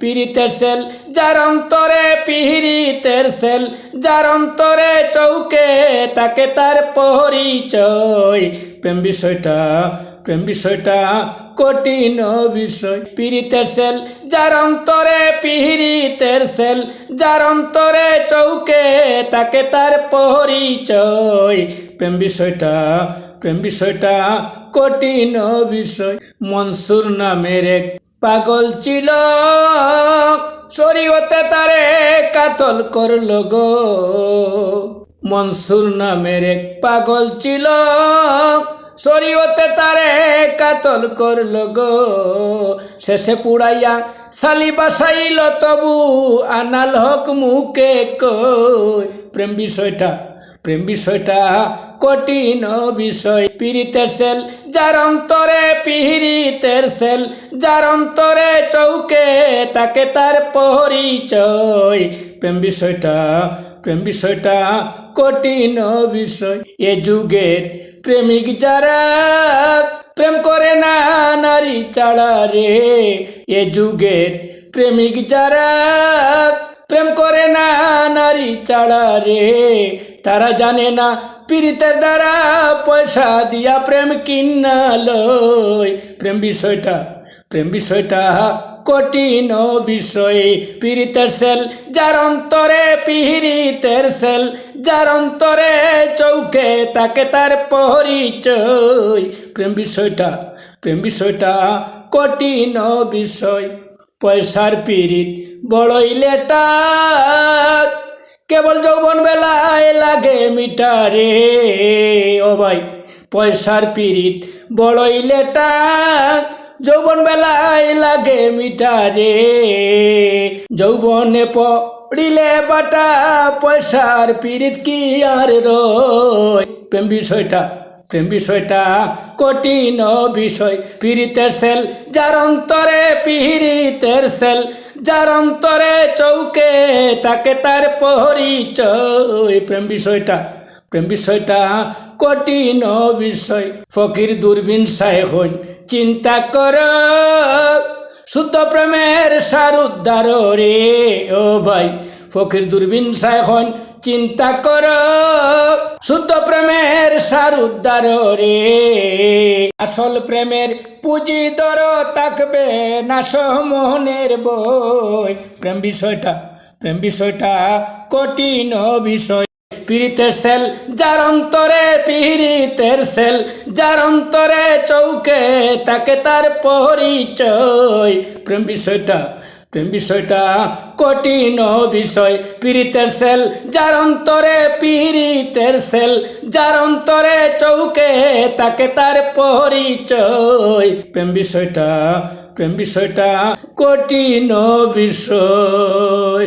পীড়িতের সেল, যার অন্তরে পিহিরিতের সেল, যার অন্তরে চৌকে, তাকে তার পরিচয়। প্রেম বিষয়টা প্রেম বিষয়টা কঠিন বিষয়। পীড়িতের সেল, যার অন্তরে পিহিরিতের সেল, যার অন্তরে চৌকে, তাকে তার পরিচয়। প্রেম বিষয়টা প্রেম বিষয়টা কঠিন বিষয়। মনসুর নামের এক পাগল ছিল। শরীয়তে তারে কাতল করল গো। মনসুর নামের এক পাগল ছিল। শরীয়তে তারে কাতল করল গো। শেষে পুড়াইয়া সালি বাসাইল, তবু আনাল হক মুখে কই। প্রেম বিষয়টা প্রেম বিষয়টা কঠিন বিষয়। পীড়িতের সেল, যার অন্তরে পিহিরিতের সেল, যার অন্তরে চৌকে, তাকে তার পরিচয়। প্রেম বিষয়টা প্রেম বিষয়টা কঠিন বিষয়। এ যুগের প্রেমিক যারা প্রেম করে না নারী ছাড়া রে। এ যুগের প্রেমিক যারা প্রেম করে না নারী ছাড়া রে। তারা জানে না পীড়িতের দ্বারা পয়সা দিয়া প্রেম কিনা লয়। প্রেম বিষয়টা প্রেম বিষয়টা কঠিন বিষয়। পীড়িতের সেল, যার অন্তরে পিহিরিতের সেল, যার অন্তরে চৌকে তাকে তার পরিচয়। প্রেম বিষয়টা প্রেম বিষয়টা কঠিন বিষয়। পয়সার পীড়িত বড়ই লেটা কেবল যৌবন বেলায় লাগে মিটারে। ও ভাই, পয়সার পীড়িত বড়ই লেটা যৌবন বেলায় লাগে মিটারে। যৌবনে পড়িলে বাটা, পয়সার পীড়িত কি আর রয় বিষয়টা প্রেম বিষয়টা কঠিন বিষয়। পীড়িতের সেল যার অন্তরে পীড়িতের সেল যার অন্তরে চৌকে, তাকে তার পরিচয়। প্রেম বিষয়টা প্রেম বিষয়টা কঠিন বিষয়। ফকির দূরবীন সাহেখন চিন্তা কর, শুদ্ধ প্রেমের সার উদ্ধার রে, ও ভাই। ফকির দূরবীন সাহেখন চিন্তা কর শুদ্ধ প্রেমের সার উদ্ধার রে। আসল প্রেমের পুঁজি দর থাকবে না সমনের বই। প্রেম বিষয়টা প্রেম বিষয়টা কঠিন বিষয়। পীড়িতের সেল, যার অন্তরে পীড়িতের সেল, যার অন্তরে চৌকে তাকে তার পরিচয়। প্রেম বিষয়টা প্রেম বিষয়টা কঠিন বিষয়। পীড়িতের সেল যার অন্তরে পীড়িতের সেল যার অন্তরে চৌকে তাকে তার পরিচয়। প্রেম বিষয়টা প্রেম বিষয়টা কঠিন বিষয়।